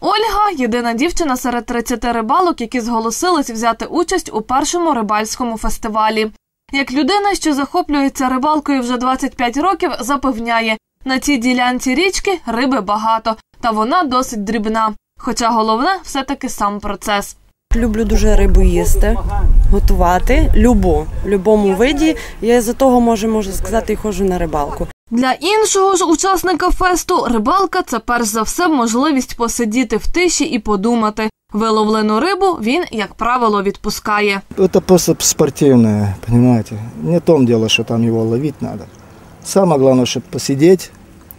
Ольга єдина дівчина серед 30 рибалок, які зголосились взяти участь у першому рибальському фестивалі. Як людина, що захоплюється рибалкою вже 25 років, запевняє, на цій ділянці річки риби багато, та вона досить дрібна. Хоча головне все-таки сам процес. Люблю дуже рибу їсти, готувати любу, в будь-якому виді. Я за того можу, можу сказати, і ходжу на рибалку. Для іншого ж учасника фесту рибалка це перш за все можливість посидіти в тиші і подумати. Виловлену рибу він, як правило, відпускає. Это просто спортивное, понимаете. Не в том дело, что там его ловить надо. Самое главное, чтобы посидеть,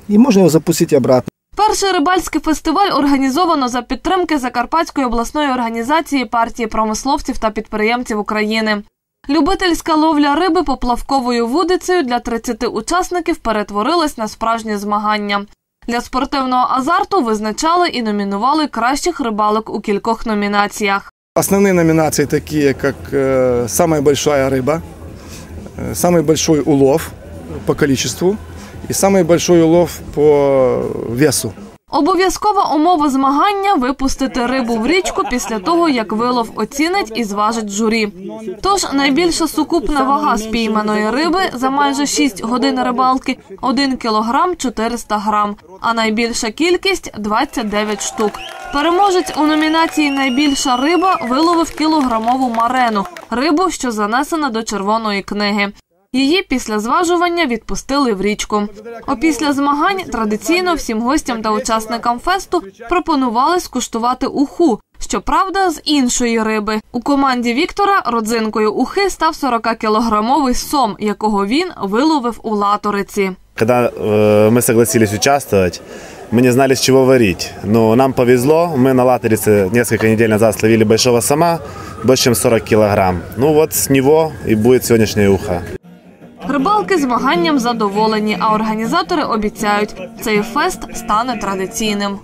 и можно его запустить обратно. Перший рибальський фестиваль організовано за підтримки Закарпатської обласної організації партії промисловців та підприємців України. Любительська ловля риби поплавковою вудицею для 30 учасників перетворилась на справжнє змагання. Для спортивного азарту визначали і номінували кращих рибалок у кількох номінаціях. Основные номинации такие, как э, самая большая рыба, э, самый большой улов по количеству и самый большой улов по весу. Обов'язкова умова змагання випустити рибу в річку після того, як вилов оцінить і зважить журі. Тож найбільша сукупна вага спійманої риби за майже 6 годин рибалки 1 кілограм 400 грам, а найбільша кількість 29 штук. Переможець у номінації Найбільша риба виловив кілограмову марену рибу, що занесена до червоної книги. Її після зважування відпустили в річку. Опісля змагань традиційно всім гостям та учасникам фесту пропонували скуштувати уху. Щоправда, з іншої риби у команді Віктора родзинкою ухи став 40-кілограмовий сом, якого він виловив у латориці. Когда э, мы согласились участвовать, мы не знали, с чего варить. Но нам повезло, мы на латерице несколько недель назад словили большого сама, больше чем 40 килограмм. Ну вот с него и будет сегодняшняя уха. Рибалки змаганням задоволені, а організатори обіцяють, цей фест стане традиційним.